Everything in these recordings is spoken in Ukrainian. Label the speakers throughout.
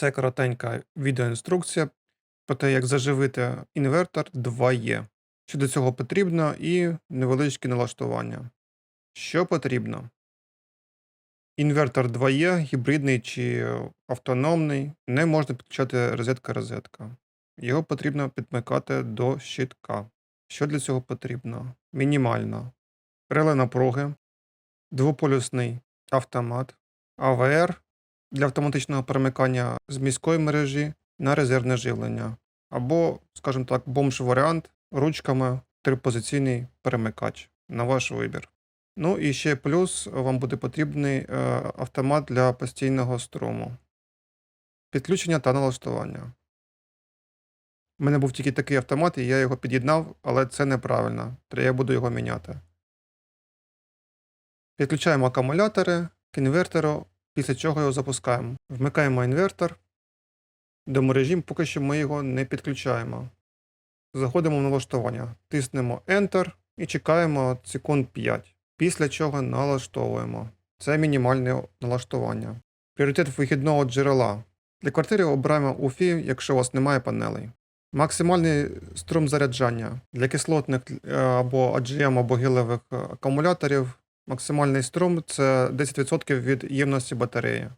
Speaker 1: Це коротенька відеоінструкція про те, як заживити інвертор 2Е. Що до цього потрібно, і невеличкі налаштування. Що потрібно? Інвертор 2Е, гібридний чи автономний, не можна підключати розетка-розетка. Його потрібно підмикати до щитка. Що для цього потрібно? Мінімально. Реле напруги, двополюсний автомат, АВР для автоматичного перемикання з міської мережі на резервне живлення. Або, скажімо так, бомж-варіант ручками трипозиційний перемикач на ваш вибір. Ну і ще плюс вам буде потрібний е, автомат для постійного струму. Підключення та налаштування. У мене був тільки такий автомат, і я його під'єднав, але це неправильно. Я буду його міняти. Підключаємо акумулятори к інвертору, після чого його запускаємо. Вмикаємо інвертор. До мережі поки що ми його не підключаємо. Заходимо в налаштування, тиснемо Enter і чекаємо секунд 5. Після чого налаштовуємо. Це мінімальне налаштування. Пріоритет вихідного джерела. Для квартири обираємо UFI, якщо у вас немає панелей. Максимальний струм заряджання для кислотних е, або AGM або гілевих акумуляторів. Максимальний струм це 10% від ємності батареї.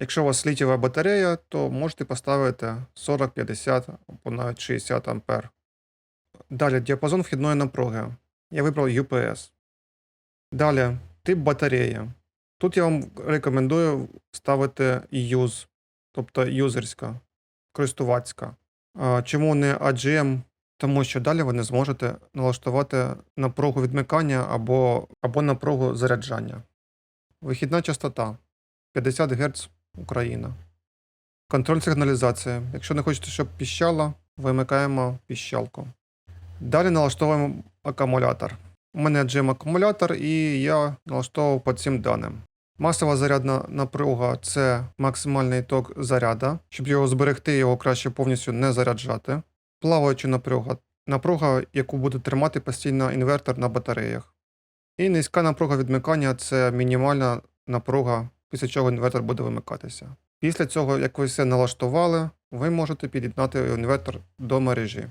Speaker 1: Якщо у вас літієва батарея, то можете поставити 40, 50 або навіть 60 ампер. Далі діапазон вхідної напруги. Я вибрав UPS. Далі тип батареї. Тут я вам рекомендую ставити use, тобто юзерська, користувацька. Чому не AGM? Тому що далі ви не зможете налаштувати напругу відмикання або, або напругу заряджання. Вихідна частота 50 Гц Україна. Контроль сигналізації. Якщо не хочете, щоб піщало, вимикаємо піщалку. Далі налаштовуємо акумулятор. У мене GM акумулятор, і я налаштовував по цим даним. Масова зарядна напруга це максимальний ток заряда. Щоб його зберегти, його краще повністю не заряджати. Плаваюча напруга напруга, яку буде тримати постійно інвертор на батареях. І низька напруга відмикання це мінімальна напруга, після чого інвертор буде вимикатися. Після цього, як ви все налаштували, ви можете під'єднати інвертор до мережі.